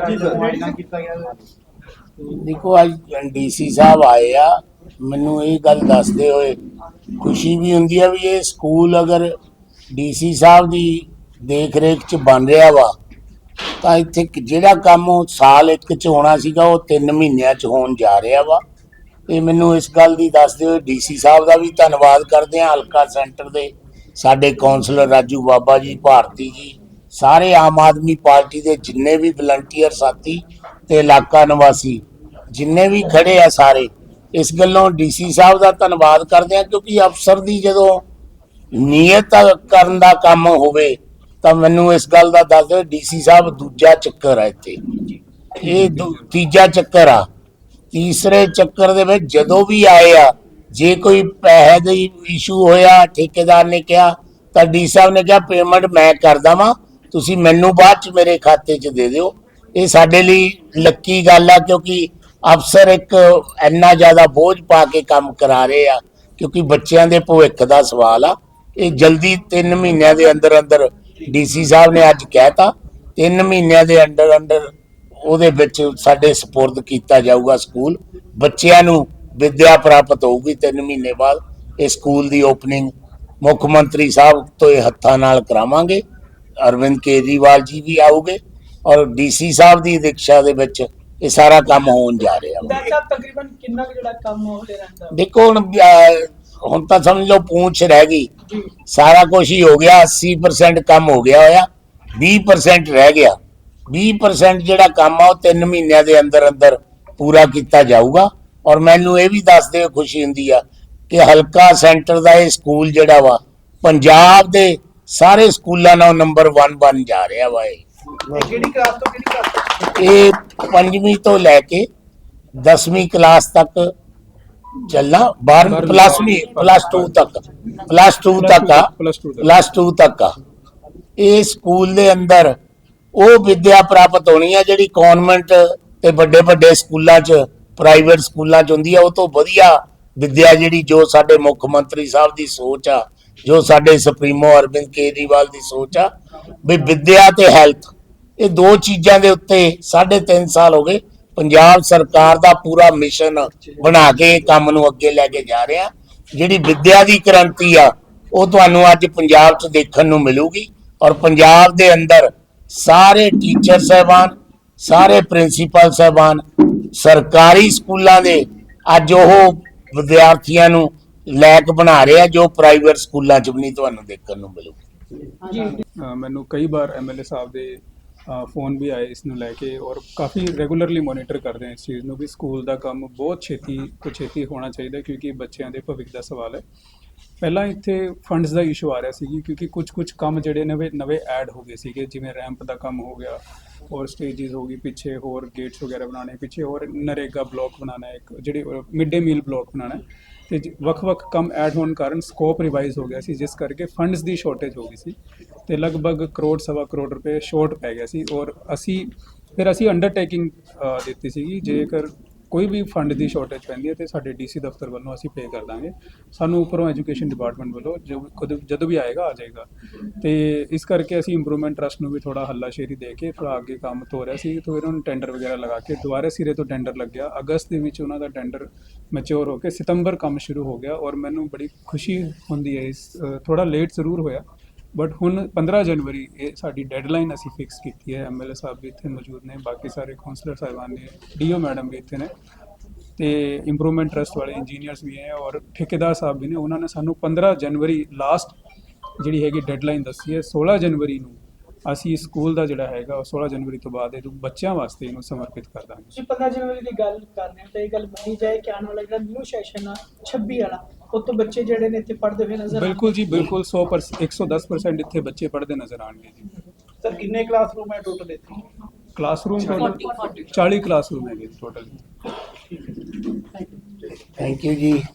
ਜੀ ਸਰ। ਮੁਆਇਨਾ ਕੀਤਾ ਗਿਆ। ਦੇਖੋ ਅੱਜ ਡੀਸੀ ਸਾਹਿਬ ਆਏ ਆ ਮੈਨੂੰ ਇਹ ਗੱਲ ਦੱਸਦੇ ਹੋਏ ਖੁਸ਼ੀ ਵੀ ਹੁੰਦੀ ਆ ਵੀ ਇਹ ਸਕੂਲ ਅਗਰ ਡੀਸੀ ਸਾਹਿਬ ਦੀ ਦੇਖ ਰੇਖ ਚ ਬਣ ਰਿਹਾ ਵਾ ਤਾਂ ਇੱਥੇ ਜਿਹੜਾ ਕੰਮ ਉਹ ਸਾਲ ਇੱਕ ਚ ਹੋਣਾ ਸੀਗਾ ਉਹ 3 ਮਹੀਨਿਆਂ ਚ ਹੋਣ ਜਾ ਰਿਹਾ ਵਾ। ਇਹ ਮੈਨੂੰ ਇਸ ਗੱਲ ਦੀ ਦੱਸਦੇ ਹੋਏ ਡੀਸੀ ਸਾਹਿਬ ਦਾ ਵੀ ਧੰਨਵਾਦ ਕਰਦੇ ਹਾਂ ਹਲਕਾ ਸੈਂਟਰ ਦੇ ਸਾਡੇ ਕਾਉਂਸਲਰ ਰਾਜੂ ਬਾਬਾ ਜੀ ਭਾਰਤੀ ਜੀ ਸਾਰੇ ਆਮ ਆਦਮੀ ਪਾਰਟੀ ਦੇ ਜਿੰਨੇ ਵੀ ਵਲੰਟੀਅਰ ਸਾਥੀ ਤੇ ਇਲਾਕਾ ਨਿਵਾਸੀ, ਜਿੰਨੇ ਵੀ ਖੜੇ ਆ ਸਾਰੇ, ਇਸ ਗੱਲੋਂ ਡੀਸੀ ਸਾਹਿਬ ਦਾ ਧੰਨਵਾਦ ਕਰਦੇ ਆ ਕਿਉਂਕਿ ਅਫਸਰ ਦੀ ਜਦੋਂ ਨੀਅਤ ਕਰਨ ਦਾ ਕੰਮ ਹੋਵੇ ਤਾਂ ਮੈਨੂੰ ਇਸ ਗੱਲ ਦਾ ਦੱਸ ਦਿਓ ਡੀਸੀ ਸਾਹਿਬ ਦੂਜਾ ਚੱਕਰ ਆ ਇੱਥੇ। ਇਹ ਤੀਜਾ ਚੱਕਰ ਆ। ਤੀਸਰੇ ਚੱਕਰ ਦੇ ਵਿੱਚ ਜਦੋਂ ਵੀ ਆਏ ਆ, ਜੇ ਕੋਈ ਪੈਸੇ ਦਾ ਇਸ਼ੂ ਹੋਇਆ, ਠੇਕੇਦਾਰ ਨੇ ਕਿਹਾ, ਤਾਂ ਡੀ ਸਾਹਿਬ ਨੇ ਕਿਹਾ ਪੇਮੈਂਟ ਮੈਂ ਕਰਦਾ ਵਾਂ ਤੁਸੀਂ ਮੈਨੂੰ ਬਾਅਦ ਚ ਮੇਰੇ ਖਾਤੇ 'ਚ ਦੇ ਦਿਓ। ਇਹ ਸਾਡੇ ਲਈ ਲੱਕੀ ਗੱਲ ਆ, ਕਿਉਂਕਿ ਅਫਸਰ ਇੱਕ ਇੰਨਾ ਜ਼ਿਆਦਾ ਬੋਝ ਪਾ ਕੇ ਕੰਮ ਕਰਾ ਰਹੇ ਆ, ਕਿਉਂਕਿ ਬੱਚਿਆਂ ਦੇ ਭਵਿੱਖ ਦਾ ਸਵਾਲ ਆ। ਇਹ ਜਲਦੀ 3 ਮਹੀਨਿਆਂ ਦੇ ਅੰਦਰ ਅੰਦਰ ਡੀਸੀ ਸਾਹਿਬ ਨੇ ਅੱਜ ਕਹਿਤਾ 3 ਮਹੀਨਿਆਂ ਦੇ ਅੰਦਰ ਅੰਦਰ ਉਹਦੇ ਵਿੱਚ ਸਾਡੇ ਸਪੁਰਦ ਕੀਤਾ ਜਾਊਗਾ ਸਕੂਲ। ਬੱਚਿਆਂ ਨੂੰ ਵਿਦਿਆ ਪ੍ਰਾਪਤ ਹੋਊਗੀ 3 ਮਹੀਨੇ ਬਾਅਦ। ਇਹ ਸਕੂਲ ਦੀ ਓਪਨਿੰਗ ਮੁੱਖ ਮੰਤਰੀ ਸਾਹਿਬ ਤੋਂ ਇਹ ਹੱਥਾਂ ਨਾਲ ਕਰਾਵਾਂਗੇ। ਅਰਵਿੰਦ ਕੇਜਰੀਵਾਲ ਜੀ ਵੀ ਆਉਗੇ ਔਰ ਡੀਸੀ ਸਾਹਿਬ ਦੀ ਦੀਕਸ਼ਾ ਦੇ ਵਿੱਚ ਇਹ ਸਾਰਾ ਕੰਮ ਹੋਣ ਜਾ ਰਿਹਾ ਡਾਕਟਰ ਸਾਹਿਬ ਤਕਰੀਬਨ ਕਿੰਨਾ ਕੁ ਜਿਹੜਾ ਕੰਮ ਹੋ ਰਿਹਾ ਰਹਿੰਦਾ? ਦੇਖੋ ਹੁਣ ਅਹ, ਹੁਣ ਤਾਂ ਸਮਝ ਲਓ ਪੂੰਛ ਰਹਿ ਗਈ। ਜੀ। ਸਾਰਾ ਕੁਝ ਹੀ ਹੋ ਗਿਆ 80% ਕੰਮ ਹੋ ਗਿਆ ਹੋਇਆ 20% ਰਹਿ ਗਿਆ। 20% ਜਿਹੜਾ ਕੰਮ ਆ ਉਹ 3 ਮਹੀਨਿਆਂ ਦੇ ਅੰਦਰ ਅੰਦਰ ਪੂਰਾ ਕੀਤਾ ਜਾਊਗਾ। ਔਰ ਮੈਨੂੰ ਇਹ ਵੀ ਦੱਸਦੇ ਹੋਏ ਖੁਸ਼ੀ ਹੁੰਦੀ ਆ ਕਿ ਹਲਕਾ ਸੈਂਟਰ ਦਾ ਇਹ ਸਕੂਲ ਜਿਹੜਾ ਵਾ ਪੰਜਾਬ ਦੇ ਸਾਰੇ ਸਕੂਲਾਂ ਨਾਲ ਨੰਬਰ 1 ਬਣ ਜਾ ਰਿਹਾ ਵਾ ਇਹ। ਇਹ ਕਿਹੜੀ ਕਲਾਸ ਤੋਂ ਕਿਹੜੀ ਕਲਾਸ ਤੱਕ? ਇਹ ਪੰਜਵੀਂ ਤੋਂ ਲੈ ਕੇ 10ਵੀਂ ਕਲਾਸ ਤੱਕ ਚੱਲਣਾ 12 ਪਲੱਸਵੀਂ ਪਲੱਸ 2 ਤੱਕ। ਪਲੱਸ 2 ਤੱਕ ਆ Plus two ਤੱਕ। ਪਲੱਸ 2 ਤੱਕ ਆ। ਇਹ ਸਕੂਲ ਦੇ ਅੰਦਰ ਉਹ ਵਿੱਦਿਆ ਪ੍ਰਾਪਤ ਹੋਣੀ ਆ ਜਿਹੜੀ ਕਨਵੈਂਟ ਤੇ ਵੱਡੇ ਵੱਡੇ ਸਕੂਲਾਂ 'ਚ ਪ੍ਰਾਈਵੇਟ ਸਕੂਲਾਂ 'ਚ ਹੁੰਦੀ ਆ ਉਹ ਤੋਂ ਵਧੀਆ ਵਿੱਦਿਆ ਜਿਹੜੀ ਜੋ ਸਾਡੇ ਮੁੱਖ ਮੰਤਰੀ ਸਾਹਿਬ ਦੀ ਸੋਚ ਆ ਜੋ ਸਾਡੇ ਸੁਪਰੀਮੋ ਅਰਵਿੰਦ ਕੇਜਰੀਵਾਲ ਦੀ ਸੋਚ ਆ, ਵੀ ਵਿੱਦਿਆ ਤੇ ਹੈਲਥ, ਇਹ ਦੋ ਚੀਜ਼ਾਂ ਦੇ ਉੱਤੇ 3.5 ਸਾਲ ਹੋ ਗਏ। ਪੰਜਾਬ ਸਰਕਾਰ ਦਾ ਪੂਰਾ ਮਿਸ਼ਨ ਬਣਾ ਕੇ ਕੰਮ ਨੂੰ ਅੱਗੇ ਲੈ ਕੇ ਜਾ ਰਿਹਾ। ਜਿਹੜੀ ਵਿੱਦਿਆ ਦੀ ਕ੍ਰਾਂਤੀ ਆ, ਉਹ ਤੁਹਾਨੂੰ ਅੱਜ ਪੰਜਾਬ 'ਚ ਦੇਖਣ ਨੂੰ ਮਿਲੂਗੀ। ਔਰ ਪੰਜਾਬ ਦੇ ਅੰਦਰ ਸਾਰੇ ਟੀਚਰ ਸਹਿਬਾਨ, ਸਾਰੇ ਪ੍ਰਿੰਸੀਪਲ ਸਹਿਬਾਨ, ਸਰਕਾਰੀ ਸਕੂਲਾਂ ਦੇ ਅੱਜ ਉਹ ਵਿਦਿਆਰਥੀਆਂ ਨੂੰ ਲਾਇਕ ਬਣਾ ਰਿਹਾ ਜੋ ਪ੍ਰਾਈਵੇਟ ਸਕੂਲਾਂ 'ਚ ਵੀ ਨਹੀਂ ਤੁਹਾਨੂੰ ਦੇਖਣ ਨੂੰ ਮਿਲੂਗੀ। ਅ, ਮੈਨੂੰ ਕਈ ਵਾਰ ਐਮਐਲਏ ਸਾਹਿਬ ਦੇ ਅ, ਫੋਨ ਵੀ ਆਏ ਇਸ ਨੂੰ ਲੈ ਕੇ ਔਰ ਕਾਫੀ ਰੈਗੂਲਰਲੀ ਮੋਨੀਟਰ ਕਰਦੇ ਹਾਂ ਇਸ ਚੀਜ਼ ਨੂੰ ਵੀ ਸਕੂਲ ਦਾ ਕੰਮ ਬਹੁਤ ਛੇਤੀ ਤੋਂ ਛੇਤੀ ਹੋਣਾ ਚਾਹੀਦਾ ਕਿਉਂਕਿ ਬੱਚਿਆਂ ਦੇ ਭਵਿੱਖ ਦਾ ਸਵਾਲ ਹੈ। ਪਹਿਲਾਂ ਇੱਥੇ ਫੰਡਸ ਦਾ ਇਸ਼ੂ ਆ ਰਿਹਾ ਸੀ ਕਿਉਂਕਿ ਕੁਝ ਕੁਝ ਕੰਮ ਜਿਹੜੇ ਨਵੇਂ ਨਵੇਂ ਐਡ ਹੋ ਗਏ ਸੀਗੇ, ਜਿਵੇਂ ਰੈਂਪ ਦਾ ਕੰਮ ਹੋ ਗਿਆ ਔਰ ਸਟੇजेस ਹੋ ਗਈ, ਪਿੱਛੇ ਹੋਰ ਗੇਟਸ ਵਗੈਰਾ ਬਣਾਉਣੇ, ਪਿੱਛੇ ਹੋਰ ਨਰੇਗਾ ਬਲਾਕ ਬਣਾਉਣਾ, ਇੱਕ ਜਿਹੜੇ ਮਿਡ ਡੇ ਮੀਲ ਬਲਾਕ ਬਣਾਉਣਾ ਹੈ ਤੇ ਜ- ਵੱਖ-ਵੱਖ ਕੰਮ ਐਡ ਹੋਣ ਕਾਰਨ ਸਕੋਪ ਰਿਵਾਈਜ਼ ਹੋ ਗਿਆ ਸੀ, ਜਿਸ ਕਰਕੇ ਫੰਡਸ ਦੀ ਸ਼ਾਰਟੇਜ ਹੋ ਗਈ ਸੀ, ਤੇ ਲਗਭਗ ਕਰੋੜ ਸਵਾ ਕਰੋੜ ਰੁਪਏ ਸ਼ਾਰਟ ਪੈ ਗਿਆ ਸੀ, ਔਰ ਅਸੀਂ ਫਿਰ ਅਸੀਂ ਅੰਡਰਟੇਕਿੰਗ ਦਿੱਤੀ ਸੀਗੀ, ਜੇਕਰ ਕੋਈ ਵੀ ਫੰਡ ਦੀ ਸ਼ਾਰਟੇਜ ਪੈਂਦੀ ਹੈ ਤੇ ਸਾਡੇ ਡੀਸੀ ਦਫ਼ਤਰ ਵੱਲੋਂ ਅਸੀਂ ਪੇ ਕਰ ਦਾਂਗੇ। ਸਾਨੂੰ ਉੱਪਰੋਂ ਐਜੂਕੇਸ਼ਨ ਡਿਪਾਰਟਮੈਂਟ ਵੱਲੋਂ ਜੋ ਖੁਦ ਜਦੋਂ ਵੀ ਆਏਗਾ, ਆ ਜਾਏਗਾ। ਤੇ ਇਸ ਕਰਕੇ ਅਸੀਂ ਇੰਪਰੂਵਮੈਂਟ ਟਰਸਟ ਨੂੰ ਵੀ ਥੋੜਾ ਹੱਲਾਸ਼ੇਰੀ ਦੇ ਕੇ ਥੋੜਾ ਅੱਗੇ ਕੰਮ ਤੋਰਿਆ ਸੀ। ਤੇ ਇਹਨਾਂ ਨੂੰ ਟੈਂਡਰ ਵਗੈਰਾ ਲਗਾ ਕੇ ਦੁਬਾਰਾ ਸਿਰੇ ਤੋਂ ਟੈਂਡਰ ਲੱਗਿਆ। ਅਗਸਤ ਦੇ ਵਿੱਚ ਉਹਨਾਂ ਦਾ ਟੈਂਡਰ ਮੈਚੁਰ ਹੋ ਕੇ ਸਤੰਬਰ ਕੰਮ ਸ਼ੁਰੂ ਹੋ ਗਿਆ ਔਰ ਮੈਨੂੰ ਬੜੀ ਖੁਸ਼ੀ ਹੁੰਦੀ ਹੈ ਇਸ ਥੋੜਾ ਲੇਟ ਜ਼ਰੂਰ ਹੋਇਆ। ਬਟ ਹੁਣ 15 ਜਨਵਰੀ, ਇਹ ਸਾਡੀ ਡੈਡਲਾਈਨ ਅਸੀਂ ਫਿਕਸ ਕੀਤੀ ਹੈ। ਐਮਐਲਏ ਸਾਹਿਬ ਵੀ ਇੱਥੇ ਮੌਜੂਦ ਨੇ, ਬਾਕੀ ਸਾਰੇ ਕਾਉਂਸਲਰ ਸਾਹਿਬਾਨ ਨੇ ਡੀਓ ਮੈਡਮ ਵੀ ਇੱਥੇ ਨੇ। ਤੇ ਇੰਪਰੂਵਮੈਂਟ ਟਰਸਟ ਵਾਲੇ ਇੰਜੀਨੀਅਰਸ ਵੀ ਹੈ ਔਰ ਠੇਕੇਦਾਰ ਸਾਹਿਬ ਵੀ ਨੇ। ਉਹਨਾਂ ਨੇ ਸਾਨੂੰ 15 ਜਨਵਰੀ ਲਾਸਟ ਜਿਹੜੀ ਹੈਗੀ ਡੈਡਲਾਈਨ ਦੱਸੀ ਹੈ 16 ਜਨਵਰੀ ਨੂੰ ਅਸੀਂ ਸਕੂਲ ਦਾ ਜਿਹੜਾ ਹੈਗਾ ਉਹ 16 ਜਨਵਰੀ ਤੋਂ ਬਾਅਦ ਇਹ ਬੱਚਿਆਂ ਵਾਸਤੇ ਇਹਨੂੰ ਸਮਰਪਿਤ ਕਰ ਦਾਂਗੇ ਤੁਸੀਂ 15 ਜਨਵਰੀ ਦੀ ਗੱਲ ਕਰ ਰਹੇ ਹੋ ਤਾਂ ਇਹ ਗੱਲ ਮੰਨੀ ਜਾਏ ਕਿ ਆਉਣ ਵਾਲਾ ਜਿਹੜਾ ਨਿਊ ਸੈਸ਼ਨ ਆ 26 ਵਾਲਾ ਉਹ ਤੋਂ ਬੱਚੇ ਜਿਹੜੇ ਨੇ ਇੱਥੇ ਪੜ੍ਹਦੇ ਹੋਏ ਨਜ਼ਰ ਬਿਲਕੁਲ ਜੀ ਬਿਲਕੁਲ 100% 110% ਇੱਥੇ ਬੱਚੇ ਪੜ੍ਹਦੇ ਨਜ਼ਰ ਆਣਗੇ ਜੀ। ਸਰ ਕਿੰਨੇ ਕਲਾਸਰੂਮ ਹੈ ਟੋਟਲ ਇੱਥੇ? ਕਲਾਸਰੂਮ ਟੋਟਲ 40 ਕਲਾਸਰੂਮ ਹੈਗੇ ਟੋਟਲ ਥੈਂਕ ਯੂ ਜੀ।